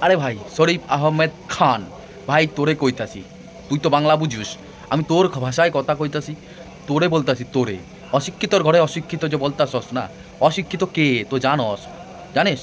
আরে ভাই, শরীফ আহমেদ খান। ভাই, তোরে কইতাছি। তুই তো বাংলা বুঝিস। আমি তোর ভাষায় কথা কইতাছি। তোরে বলতাছি তোরে। অশিক্ষিতর ঘরে অশিক্ষিত যে বলতাছস না? অশিক্ষিত কে? তো জানস। জানিস?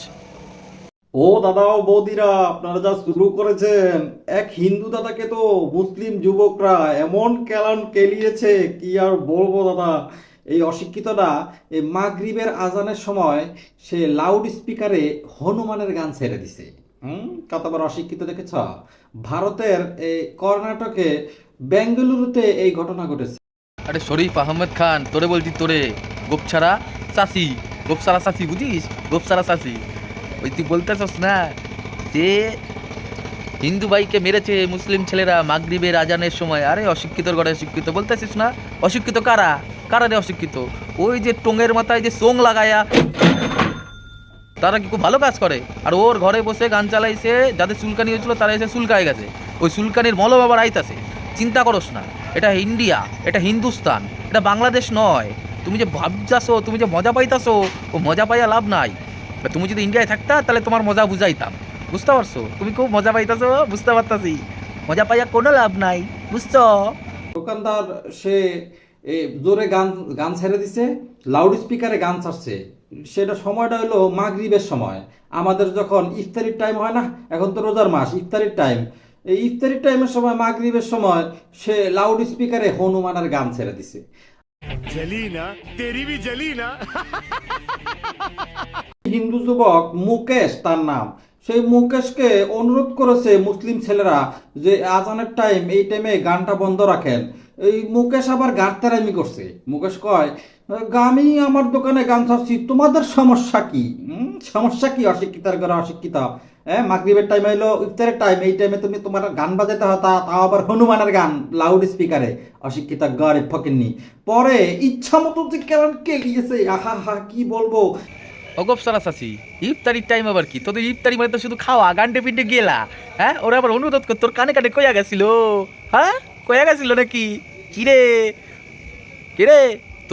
ও দাদা ও বৌদিরা, আপনারা যা শুরু করেছেন, এক হিন্দু দাদাকে তো মুসলিম যুবকরা এমন কেলান কেলিয়েছে, কি আর বলব দাদা? এই অশিক্ষিতটা এই মাগরিবের আজানের সময় সে লাউড স্পিকারে হনুমানের গান ছেড়ে দিছে। হুম? কতবার অশিক্ষিত দেখেছ? ভারতের এই কর্ণাটকে বেঙ্গালুরুতে এই ঘটনা ঘটেছে। আরে শরীফ আহমেদ খান, তোরে বলছি তোরে। গোপছাড়া চাষি, গোপসারা চাষি বুঝিস? গোপসারা চাষি। ওই তুই বলতেছস না যে হিন্দু ভাইকে মেরেছে মুসলিম ছেলেরা মাগরিবের আজানের সময়। আরে অশিক্ষিতর ঘরে অশিক্ষিত। বলতেছিস না? অশিক্ষিত কারা? কারা রে অশিক্ষিত? ওই যে টোঙের মাথায় যে সোং লাগায়া তারা কি খুব ভালো কাজ করে? আর ওর ঘরে বসে গান চালাইছে যাদের চুলকানি হয়েছিল তারা এসে চুলকায় গেছে। ওই চুলকানির মলম আবার আইতাছে। চিন্তা করস না, এটা ইন্ডিয়া, এটা হিন্দুস্তান, এটা বাংলাদেশ নয়। তুমি যে ভাবছাসো, তুমি যে মজা পাইতাছো ও মজা পাইয়া লাভ নাই। তুমি যদি ইন্ডিয়ায় থাকতা, তাহলে তোমার মজা বুঝাইতাম। বুঝতে পারছ? তুমি খুব মজা পাইতাছো, বুঝতে পারতাছি। মজা পাইয়া কোনো লাভ নাই, বুঝছ? দোকানদার, সে জোরে গান গান ছেড়ে দিছে। লাউড স্পিকারে গান ছাড়ছে। সেটা সময়টা হলো মাগরীবের সময়। আমাদের যখন ইফতারির টাইম হয় না এখন তো রোজার মাস ইফতারির টাইম এই ইফতারির টাইমের সময় মাগরীবের সময় সে লাউড স্পিকারে হনুমানের গান ছেড়ে দিছে। হিন্দু যুবক মুকেশ তার নাম। সেই মুকেশকে অনুরোধ করেছে মুসলিম ছেলেরা যে আজানের টাইম এই টাইমে গানটা বন্ধ রাখেন। এই মুকেশ আবার গাড়তারামি করছে। মুকেশ কয় আমি আমার দোকানে গান ছাড়ছি, তোমাদের সমস্যা কি? সমস্যা কি? অশিক্ষিতার ঘরে অশিক্ষিত। হ্যাঁ মাগরিবের টাইম হইল ইফতারের টাইম এই টাইমে তুমি তোমার গান বাজাতে হয় তা তাও আবার হনুমানের গান লাউড স্পিকারে অশিক্ষিত গড়ে ফকেননি পরে ইচ্ছা মতো যে কেমন কে গিয়েছে আহা হা কি বলব? অগপসারা চাষি ইফতারির টাইম আবার কি? তোদের ইফতারি মানে তো শুধু খাওয়া, গান্ডে পিন্ডে গেলা। হ্যাঁ? ওরা আবার অনুরোধ কর তোর কানে কানে কইয়া গেছিল? হ্যাঁ? কইয়া গেছিল নাকি? কিরে? কিরে?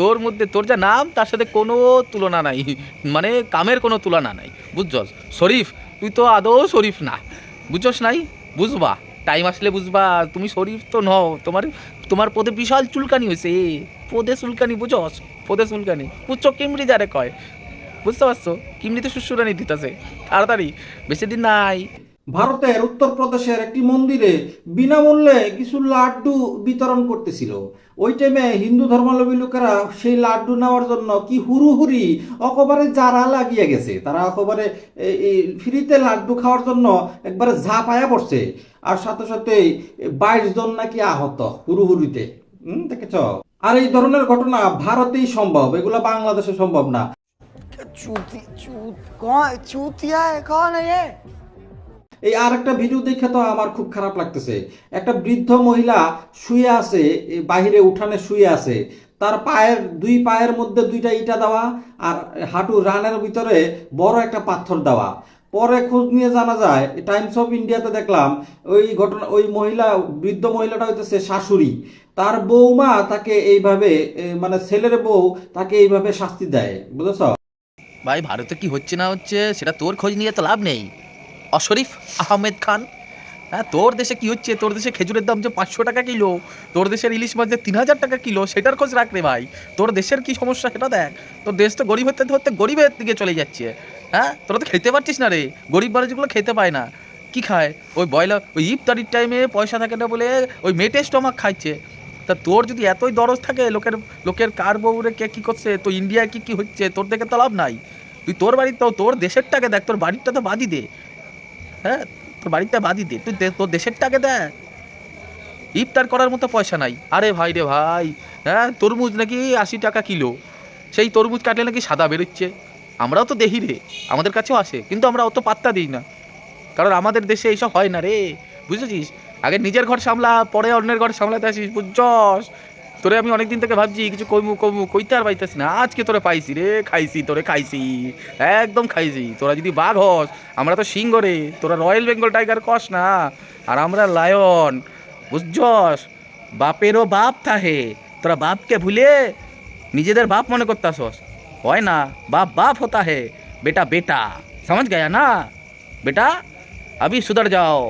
তোর মধ্যে, তোর যা নাম, তার সাথে কোনো তুলনা নাই। মানে কামের কোনো তুলনা নাই। বুঝছস? শরীফ, তুই তো আদৌ শরীফ না। বুঝছস নাই? বুঝবা। টাইম আসলে বুঝবা। তুমি শরীফ তো নও। তোমার তোমার পদে বিশাল চুলকানি হয়েছে। পদে চুলকানি, বুঝছস? পদে চুলকানি। বুঝছ কেমরি যারে কয়। বুঝতে পারছ? কিমনিতে শ্বশুরানি দিতেছে। তাড়াতাড়ি। বেশি দিন নাই। ভারতের উত্তরপ্রদেশের একটি মন্দিরে বিনামূল্যে কিছু লাড্ডু বিতরণ করতেছিল। ওই টাইমে হিন্দু ধর্মাবলম্বী লোকেরা সেই লাড্ডু নেওয়ার জন্য কি হুড়ুহুড়ি অকবারে জারা লাগিয়ে গেছে? তারা অকবারে ফ্রিতে লাড্ডু খাওয়ার জন্য একবারে ঝাঁপায়া পড়ছে। আর সাথে সাথে বাইশ জন নাকি আহত হুড়ুহুড়িতে। হম, দেখেছ? আর এই ধরনের ঘটনা ভারতেই সম্ভব, এগুলো বাংলাদেশে সম্ভব না। চুতি, চুত কোন চুতিয়া কোন এই আর একটা ভিডিও দেখে তো আমার খুব খারাপ লাগতেছে। একটা বৃদ্ধ মহিলা শুয়ে আছে বাহিরে উঠানে শুয়ে আছে। তার পায়ের, দুই পায়ের মধ্যে দুইটা ইটা দেওয়া আর হাঁটু রানের ভিতরে বড় একটা পাথর দেওয়া। পরে খোঁজ নিয়ে জানা যায় টাইমস অফ ইন্ডিয়াতে দেখলাম, ওই ঘটনা, ওই মহিলা, বৃদ্ধ মহিলাটা হইতেছে শাশুড়ি। তার বৌমা তাকে এইভাবে মানে ছেলের বউ তাকে এইভাবে শাস্তি দেয়, বুঝেছ? ভাই, ভারতে কি হচ্ছে না হচ্ছে, সেটা তোর খোঁজ নিয়ে তো লাভ নেই। অশরীফ আহমেদ খান। হ্যাঁ তোর দেশে কি হচ্ছে? তোর দেশে খেজুরের দাম যে পাঁচশো টাকা কিলো, তোর দেশের ইলিশ মাছ যে তিন হাজার টাকা কিলো, সেটার খোঁজ রাখ রে ভাই। তোর দেশের কি সমস্যা সেটা দেখ। তোর দেশ তো গরিব হতে হতে গরিবের দিকে চলে যাচ্ছে। হ্যাঁ তোরা তো খেতে পারছিস না রে। গরিব মানুষগুলো খেতে পায় না। কি খায়? ওই বয়লার ওই ইফতারির টাইমে পয়সা থাকে না বলে ওই মেটে স্টমাক খাচ্ছে তা তোর যদি এতই দরজ থাকে, লোকের লোকের কার বউরে কে কী করছে? তো ইন্ডিয়ায় কি, কী হচ্ছে? তোর দেখে তো লাভ নাই। তুই তোর বাড়ির বাড়িতে তোর দেশেরটাকে দেখ, তোর বাড়িটা তো বাদি দে। হ্যাঁ তোর বাড়িটা বাদি দে। তুই তোর দেশেরটাকে দে ইফতার করার মতো পয়সা নাই। আরে ভাই রে ভাই হ্যাঁ তরমুজ নাকি আশি টাকা কিলো। সেই তরমুজ কাটলে নাকি সাদা বেরোচ্ছে। আমরাও তো দেখি রে, আমাদের কাছেও আসে, কিন্তু আমরা অত পাত্তা দিই না। কারণ আমাদের দেশে এইসব হয় না রে, বুঝেছিস? আগে নিজের ঘর সামলা, পরে অন্যের ঘর সামলাতে আসিস, বুঝছস? তোরে আমি অনেকদিন থেকে ভাবছি কিছু কমু কমু কইতে আর পাইতেছি না আজকে তোরে পাইছি রে খাইছি তোরে খাইছি একদম খাইছি তোরা যদি বাঘ হস আমরা তো সিংহ রে তোরা রয়্যাল বেঙ্গল টাইগার কস না আর আমরা লায়ন বুঝছস বাপেরও বাপ থাহে তোরা বাপকে ভুলে নিজেদের বাপ মনে করতাসস হয় না বাপ বাপ হতা হে বেটা বেটা समझ गया ना बेटा अभी सुधर जाओ